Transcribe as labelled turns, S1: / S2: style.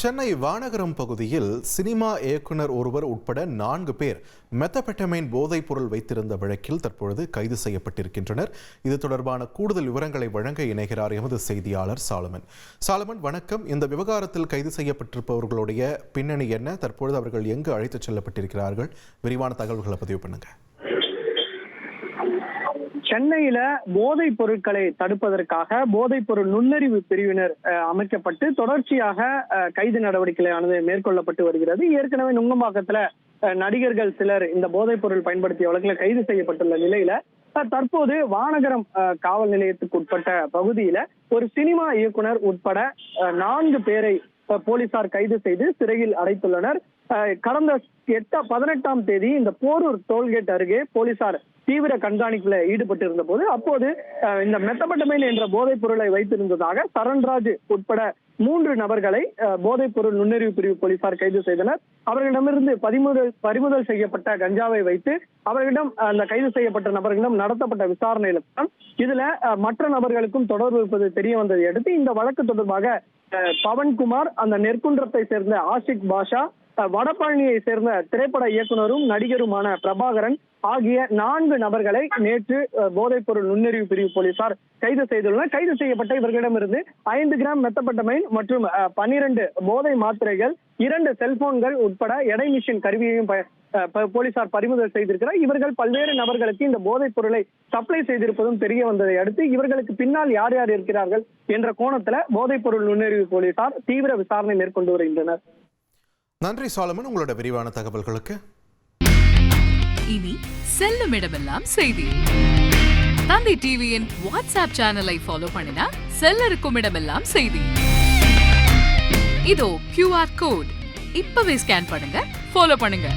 S1: சென்னை வானகரம் பகுதியில் சினிமா இயக்குனர் ஒருவர் உட்பட நான்கு பேர் மெத்தபெட்டமைன் போதைப் பொருள் வைத்திருந்த வழக்கில் தற்பொழுது கைது செய்யப்பட்டிருக்கின்றனர். இது தொடர்பான கூடுதல் விவரங்களை வழங்க இணைகிறார் எமது செய்தியாளர் சாலமன். சாலமன் வணக்கம். இந்த விவகாரத்தில் கைது செய்யப்பட்டிருப்பவர்களுடைய பின்னணி என்ன? தற்பொழுது அவர்கள் எங்கு அழைத்துச் செல்லப்பட்டிருக்கிறார்கள்? விரிவான தகவல்களை பதிவு பண்ணுங்கள்
S2: சென்னையில போதைப் பொருட்களை தடுப்பதற்காக போதைப் பொருள் நுண்ணறிவு பிரிவினர் அமைக்கப்பட்டு தொடர்ச்சியாக கைது நடவடிக்கையானது மேற்கொள்ளப்பட்டு வருகிறது. ஏற்கனவே நுங்கம்பாக்கத்துல நடிகர்கள் சிலர் இந்த போதைப் பொருள் பயன்படுத்திய வழக்கில் கைது செய்யப்பட்டுள்ள நிலையில தற்போது வானகரம் அஹ், காவல் நிலையத்துக்கு உட்பட்ட பகுதியில ஒரு சினிமா இயக்குனர் உட்பட நான்கு பேரை போலீசார் கைது செய்து சிறையில் அடைத்துள்ளனர். கடந்த எட்ட பதினெட்டாம் தேதி இந்த போரூர் டோல்கேட் அருகே போலீசார் தீவிர கண்காணிப்புல ஈடுபட்டு இருந்த போது அப்போது இந்த மெத்தப்பட்டமைன் என்ற போதைப் பொருளை வைத்திருந்ததாக சரண்ராஜ் உட்பட மூன்று நபர்களை போதைப் பொருள் நுண்ணறிவு பிரிவு போலீசார் கைது செய்தனர். அவர்களிடமிருந்து பறிமுதல் பறிமுதல் செய்யப்பட்ட கஞ்சாவை வைத்து அவர்களிடம் அந்த கைது செய்யப்பட்ட நபர்களிடம் நடத்தப்பட்ட விசாரணையில தான் இதுல மற்ற நபர்களுக்கும் தொடர்பு இருப்பது தெரிய வந்ததை அடுத்து இந்த வழக்கு தொடர்பாக பவன்குமார் அந்த நெற்குன்றத்தை சேர்ந்த ஆஷிக் பாஷா வடபழனியை சேர்ந்த திரைப்பட இயக்குனரும் நடிகருமான பிரபாகரன் ஆகிய நான்கு நபர்களை நேற்று போதைப்பொருள் நுண்ணறிவு பிரிவு போலீசார் கைது செய்துள்ளனர். கைது செய்யப்பட்ட இவர்களிடமிருந்து ஐந்து கிராம் மெத்தப்பட்டமைன் மற்றும் பனிரெண்டு போதை மாத்திரைகள் இரண்டு செல்போன்கள் உட்பட எடை மிஷின் கருவியையும் போலீசார் பறிமுதல் செய்திருக்கிறார். இவர்கள் பல்வேறு நபர்களுக்கு இந்த போதைப் பொருளை சப்ளை செய்திருப்பதும் தெரிய வந்ததை அடுத்து இவர்களுக்கு பின்னால் யார் யார் இருக்கிறார்கள் என்ற கோணத்துல போதைப் பொருள் நுண்ணறிவு போலீசார் தீவிர விசாரணை மேற்கொண்டு வருகின்றனர்.
S1: நன்றி சாலமன் உங்களோட விரிவான தகவல்களுக்கு.
S3: இனி செல்லும் இடமெல்லாம் செய்தி. தந்தி டிவியின் வாட்ஸ்அப் சேனலை ஃபாலோ பண்ணினா செல்ல இருக்கும் இடமெல்லாம் செய்தி. இதோ கியூஆர் கோட் இப்பவே ஸ்கேன் பண்ணுங்க ஃபாலோ பண்ணுங்க.